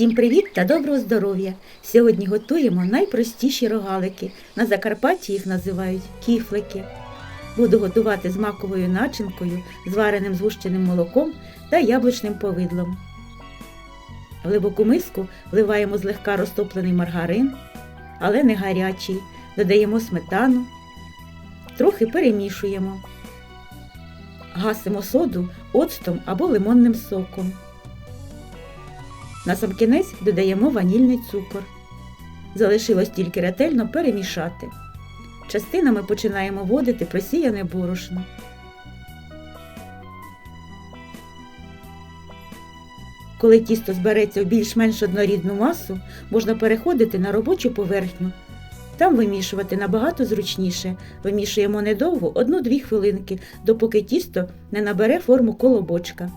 Всім привіт та доброго здоров'я! Сьогодні готуємо найпростіші рогалики. На Закарпатті їх називають кіфлики. Буду готувати з маковою начинкою, звареним згущеним молоком та яблучним повидлом. В глибоку миску вливаємо злегка розтоплений маргарин, але не гарячий. Додаємо сметану, трохи перемішуємо. Гасимо соду оцтом або лимонним соком. На сам кінець додаємо ванільний цукор. Залишилось тільки ретельно перемішати. Частинами починаємо вводити просіяне борошно. Коли тісто збереться в більш-менш однорідну масу, можна переходити на робочу поверхню. Там вимішувати набагато зручніше. Вимішуємо недовго, 1-2 хвилинки, допоки тісто не набере форму колобочка.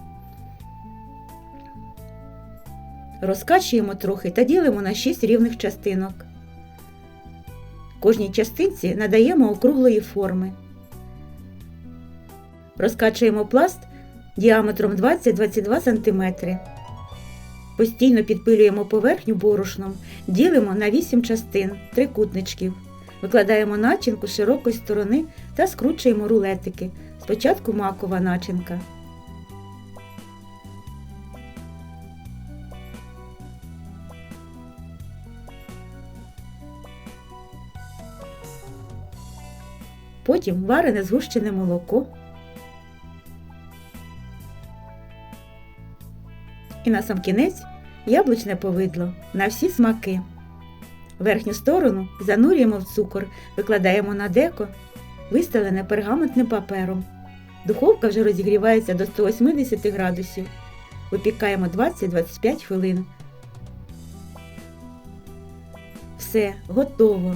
Розкачуємо трохи та ділимо на 6 рівних частинок. Кожній частинці надаємо округлої форми. Розкачуємо пласт діаметром 20-22 см. Постійно підпилюємо поверхню борошном, ділимо на 8 частин трикутничків. Викладаємо начинку з широкої сторони та скручуємо рулетики. Спочатку макова начинка. Потім варене згущене молоко. І на сам кінець яблучне повидло на всі смаки. Верхню сторону занурюємо в цукор, викладаємо на деко, вистелене пергаментним папером. Духовка вже розігрівається до 180 градусів. Випікаємо 20-25 хвилин. Все, готово.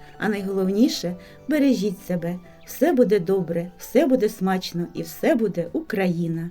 А найголовніше бережіть себе. Все буде добре, все буде смачно і все буде Україна.